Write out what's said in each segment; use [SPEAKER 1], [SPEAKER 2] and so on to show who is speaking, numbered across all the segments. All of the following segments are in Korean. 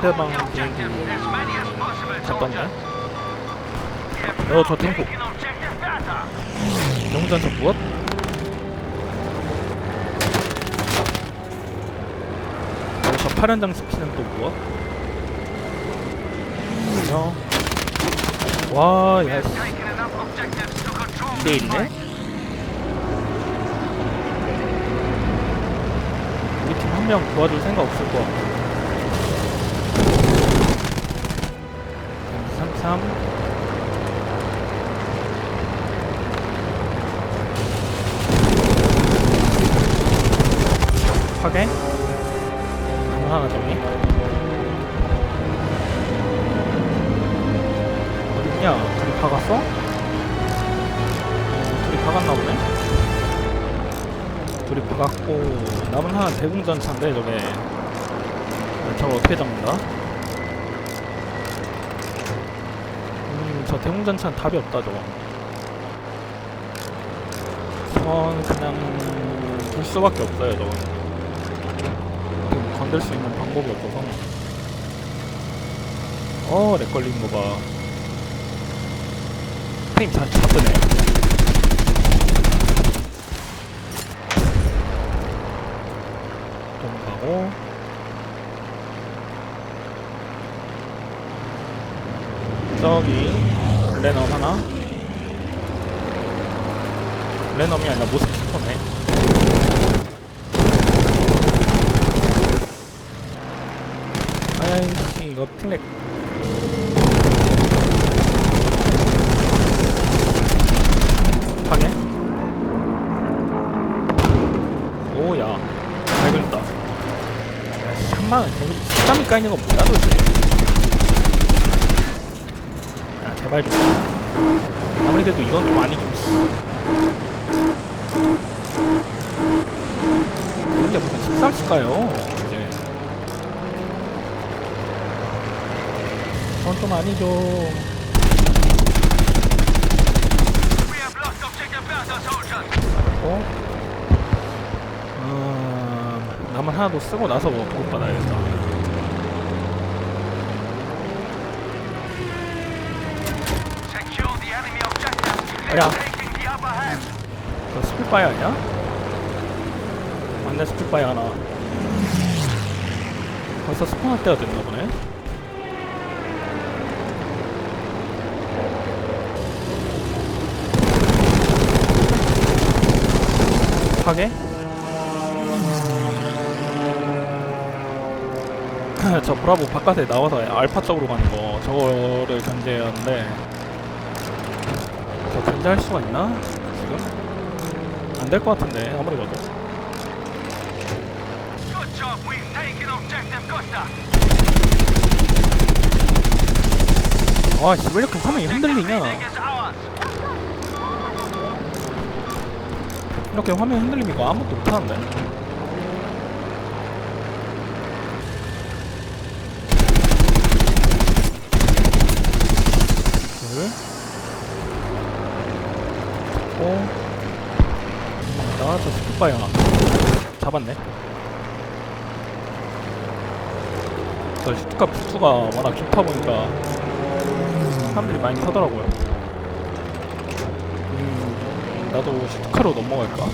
[SPEAKER 1] 상대방 비행기 갔던데? 어, 저 탱고. 영전차 무엇? 어, 저 파란장 스피는 또 무엇? 어. 와, 야, 이게 있네? 우리 팀 한 명 도와줄 생각 없을 거 같아. 33 파괴 하나 하나 정리 어딨냐 둘이 박았어? 어, 둘이 박았나 보네? 둘이 박았고 남은 하나 대공전차인데 저게. 저걸 어떻게 잡는다? 음, 저 대공전차는 답이 없다 저거 전 그냥 둘 수밖에 없어요 지금 건들 수 있는 방법이 없어서 어, 렉 걸린 거 봐. 프레임 잘 잡으네. 넘어가고. 저기, 레넘 하나. 레넘이 아니라 모스키토네. 아이씨, 이거 플렉. 파괴? 오야 잘 그렸다 야 3만원 저기 13이 까이는 건 뭐야 도대체 야 제발 좀 아무리 그래도 이건 좀 아니고 근데 무슨 13씩까요 이제 그건 좀 아니죠 어? 음, 나만 하나 더 쓰고 나서 뭐 보급받아야겠다. 야. 그 스피파이 아니야? 맞네 스피파이 하나. 벌써 스폰할 때가 됐나 보네. 파괴? 저 브라보 바깥에 나와서 알파 쪽으로 가는 거 저거를 견제하는데 저 견제할 수가 있나? 지금? 안 될 것 같은데 아무리 봐도 아씨 왜 이렇게 화면이 흔들리냐 이렇게 화면 흔들리니까 아무것도 못하는데 둘 잡고 나저 스피파이어 잡았네. 저 슈트카 부투가 워낙 좋다 보니까 사람들이 많이 타더라고요. 음, 나도 슈트카로 넘어갈까?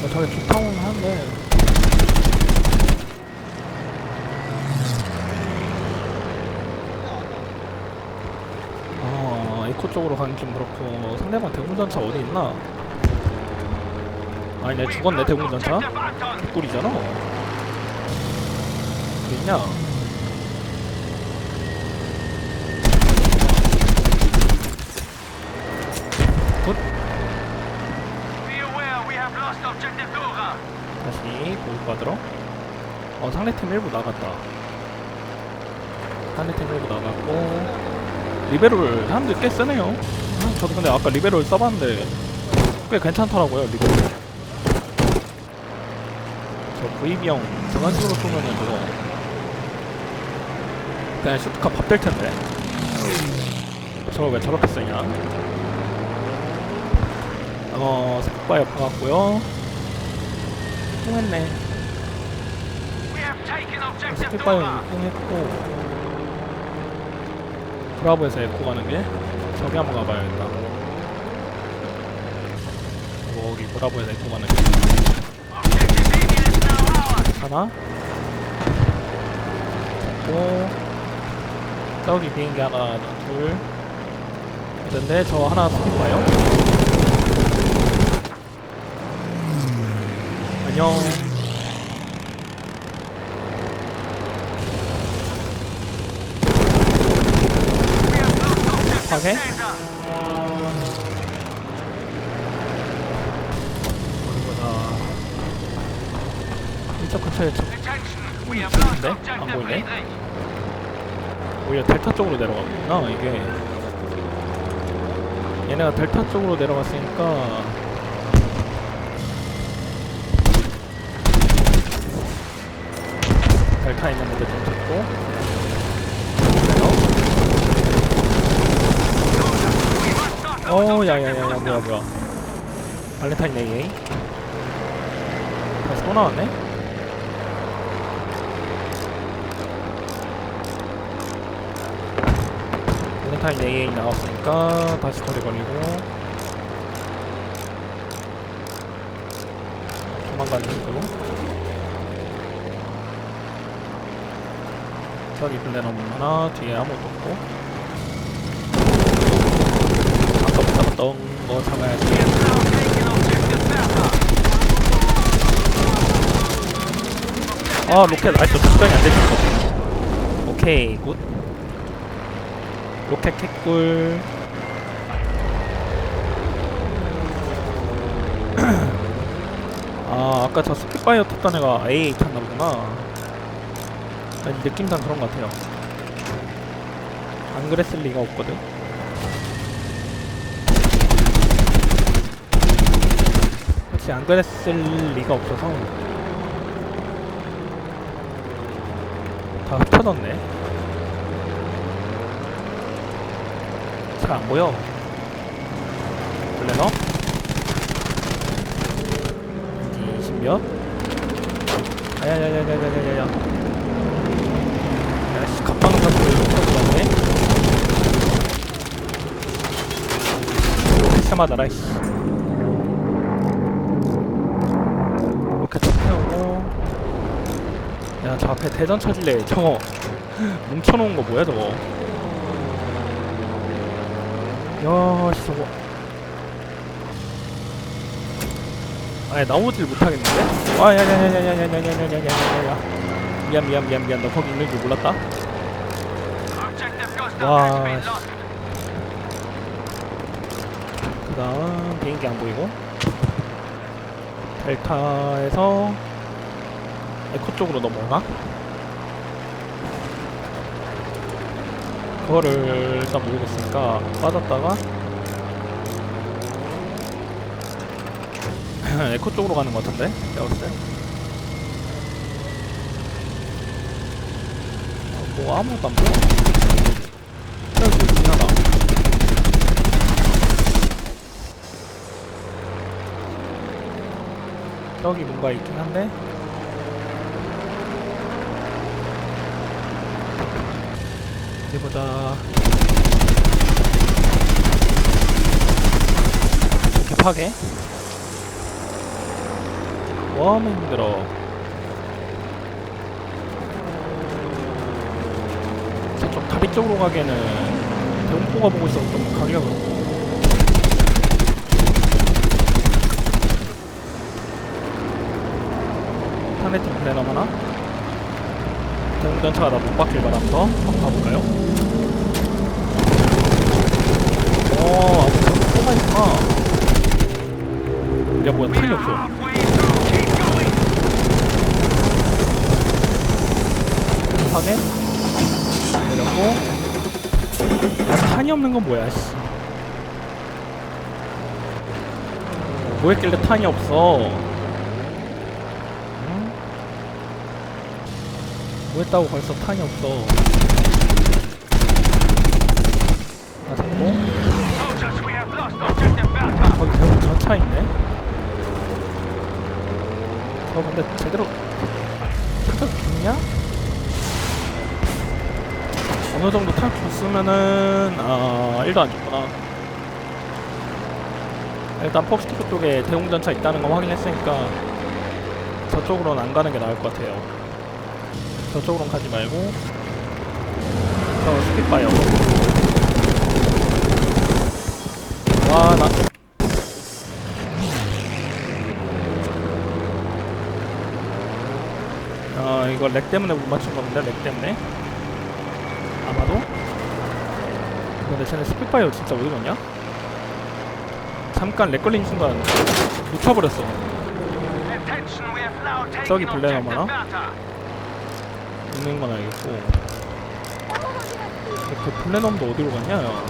[SPEAKER 1] 뭐 저게 좋다고는 하는데 아 에코 쪽으로 가긴 좀 그렇고 상대방 대공전차 어디 있나? 아니 내 죽었네 대공전차? 꿀이잖아. 어디 있냐? 굿. 다시 보급 받으러. 어 상대팀 일부 나갔다. 상대팀 일부 나갔고 리베로를 사람들이 꽤 쓰네요. 아, 저도 근데 아까 리베로를 써봤는데 꽤 괜찮더라고요 리베로. 저 VB형 저런 식으로 쏘면은 저거 그냥 슈트카 밥 될 텐데. 저거 왜 저렇게 쓰냐? 어 스파이어 박았고요. 통했네. 스피파이어 입궁했고 브라보에서 에코 가는 게 저기 한번 가봐야겠다. 여기 브라보에서 에코 가는 게. 하나. 또. 저기 비행기 하나 둘. 있는데 저 하나 스피파이어 안녕 파괴? 이쪽 근처에 저 있는데? 안 보이네? 오히려 델타 쪽으로 내려갔구나, 이게. 얘네가 델타 쪽으로 내려갔으니까. 델타 있는 데좀 잡고. 어, 야야야야, 뭐야 뭐야. 발렌타인 AA. 다시 또 나왔네. 발렌타인 AA 나왔으니까 다시 거리 걸리고. 도망가는 식으로. 저기 블레넘 하나, 뒤에 아무것도 없고. 잡았던 거 잡아야지. 아 로켓. 아직도 작동이 안 되셨어 오케이 굿. 로켓 캣꿀. 아 아까 저 스피파이어 탔던 애가 AA 탔나 보구나. 느낌상 그런 것 같아요. 안 그랬을 리가 없거든 같이 안 그랬을 리가 없어서. 다 흩어졌네. 잘 안 보여. 원래서 20몇? 아야야야야야야야. 야씨 갑방 잡고 흩어졌네? 시참하다라 씨. 야 저 앞에 대전 쳐질래 저거 뭉쳐놓은 거 뭐야 저거 야씨 저거 아니 나오질 못하겠는데? 아 야야야야야야야야야야야야 미안 미안 미안 미안 너 거기 있는 줄 몰랐다 와 씨. 그 다음 비행기 안 보이고 델타에서 에코 쪽으로 넘어오나? 그거를 일단 모르겠으니까 빠졌다가 에코 쪽으로 가는 것 같은데? 내가 봤을 때? 아, 뭐 아무것도 안 보여 있긴 하다 저기 뭔가 있긴 한데 이렇게 파괴? 너무 힘들어. 저쪽 다리 쪽으로 가기에는 대공포가 보고 있어서 좀 가기가 그렇고. 타네팅 플래너 하나? 대공전차가 나 못 박힐 바람서 한번 가볼까요? 어 아무 소가 있구나 야 뭐야 탄이 없어. 확인 내렸고? 야 탄이 없는 건 뭐야 씨. 뭐 했길래 탄이 없어? 응? 뭐 했다고 벌써 탄이 없어? 아 잡고 거기 대부분 전차 있네. 저 근데 제대로 타격 아니야? 어느 정도 탈 줬으면은 아 1도 안 줬구나. 일단 폭스티프 쪽에 대공전차 있다는 거 확인했으니까 저쪽으로는 안 가는 게 나을 것 같아요. 저쪽으로는 가지 말고 저 스피파이어 와나 아 이거 렉 때문에 못 맞춘 건데 렉 때문에 아마도 근데 쟤네 스피파이어 진짜 어디 갔냐? 잠깐 렉 걸린 순간 놓쳐버렸어
[SPEAKER 2] 저기 블랙 얼마나?
[SPEAKER 1] 있는 건 알겠고 그 플래넘도 어디로 갔냐 야.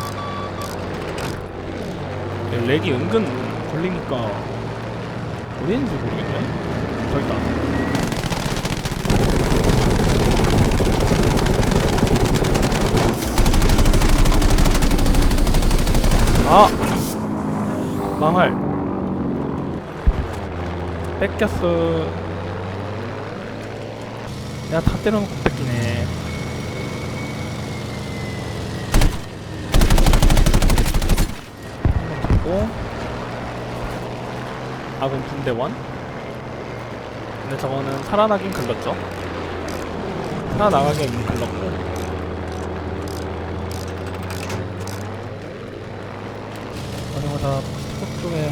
[SPEAKER 1] 얘 렉이 은근 걸리니까 어디 있는지 모르겠네 저기 있다 아. 망할. 뺏겼어. 야 다 때려놓고 뺏기네. 한번 잡고. 아군 분대원. 근데 저거는 살아나긴 글렀죠. 살아나가긴 글렀고 어디보다 포스트 쪽에.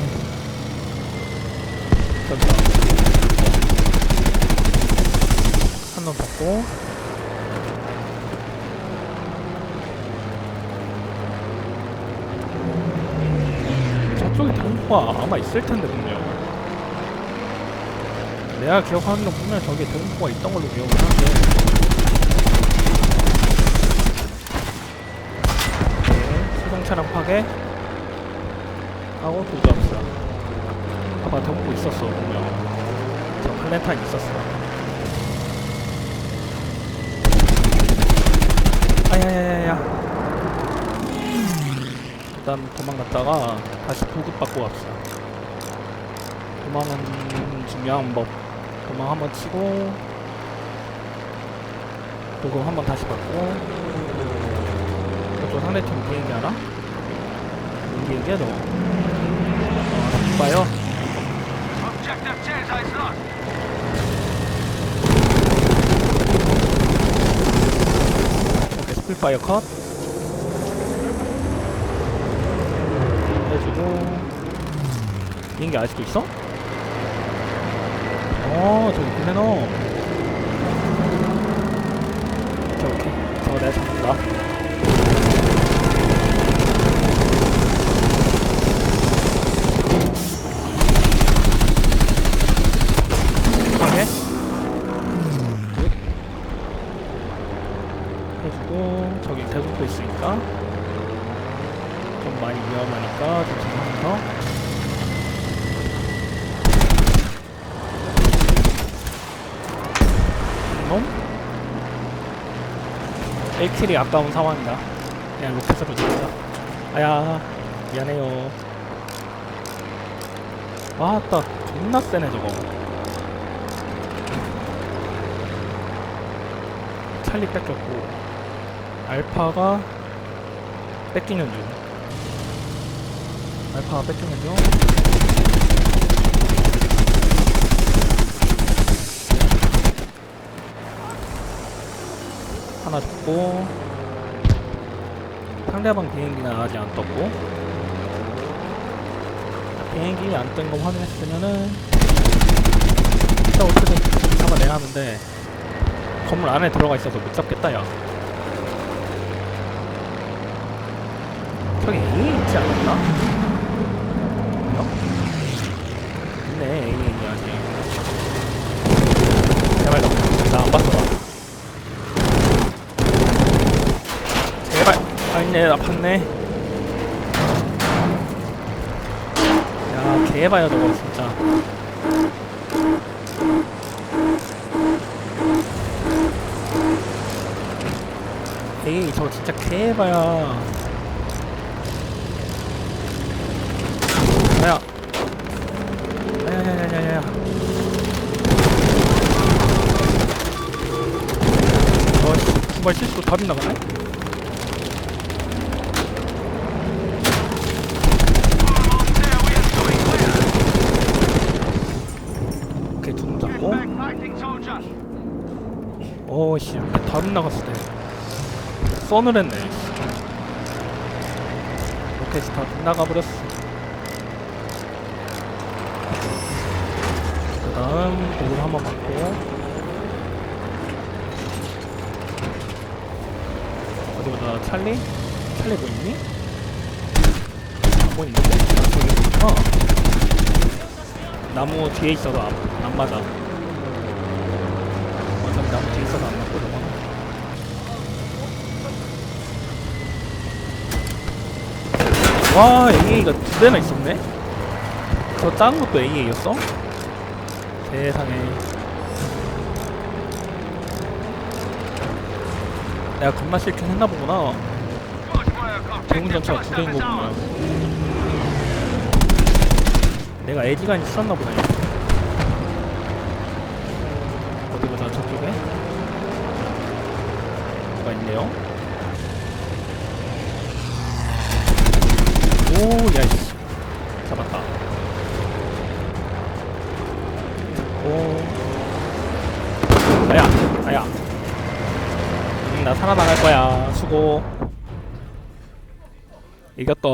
[SPEAKER 1] 저기다 한놈 잡고. 저쪽에 대공포가 아마 있을 텐데 분명. 내가 기억하는 건 분명 저기에 대공포가 있던 걸로 기억을 하는데. 네, 수동 차량 파괴 하고 도주합시다 아마 대공포 있었어 분명. 저 플랜타인 있었어. 아야야야야. 일단 도망갔다가 다시 보급 받고 갑시다. 도망은 중요한 법. 도망 한번 치고 보급 한번 다시 받고. 저쪽 상대팀 비행기 하나? 비행기야 어, 봐요. 오케이 스플파이어 컷. 해주고. 비행기 아직도 있어? 어 저기 플래너. 오케이 오케이. 저거 내가 잡는다 오케이 해주고 저기 대속도 있으니까 좀 많이 위험하니까 좀 생각해서 놈? 1킬이 아까운 상황이다. 그냥 로켓으로 죽자 아야 미안해요. 아따 존나 세네 저거. 찰리 뺏겼고 알파가 뺏기는 중. 알파가 뺏기는 중 하나 잡고 상대방 비행기는 아직 안 떴고 비행기 안 뜬 거 확인했으면은 일단 어떻게든 잡아내야 하는데 건물 안에 들어가 있어서 못 잡겠다 야 저기 A 있지 않았나? 어? 있네 A 있네 아직 제발 나안 봤어 나 제발 아 있네 나 봤네. 야 개봐요 저거 진짜. 에이 저거 진짜 개봐야? 야 야야야야야야 정말 실수로 다 빗나가네? 오케이 두놈 잡고 어 씨 다 빗나갔을 때 써늘했네 로켓이 다 빗나가 버렸어 그 다음 보글 한번 맞고 어디 보자 찰리? 찰리 보이니? 안 보이는데? 아, 저기 있구나 나무 뒤에 있어도 안, 안 맞아 어차피 나무 뒤에 있어도 안 맞거든 와 AA가 두 대나 있었네? 저 작은 것도 AA였어? 세상에. 내가 겁나 싫긴 했나 보구나. 대웅 전차가 두 대인 거구나 내가 애지간이 있었나 보네 어디 보 자 저쪽에. 뭐가 있네요? 오 야이씨. 잡았다. 오. 아야 아야. 응, 나 살아나갈 거야. 수고. 이겼다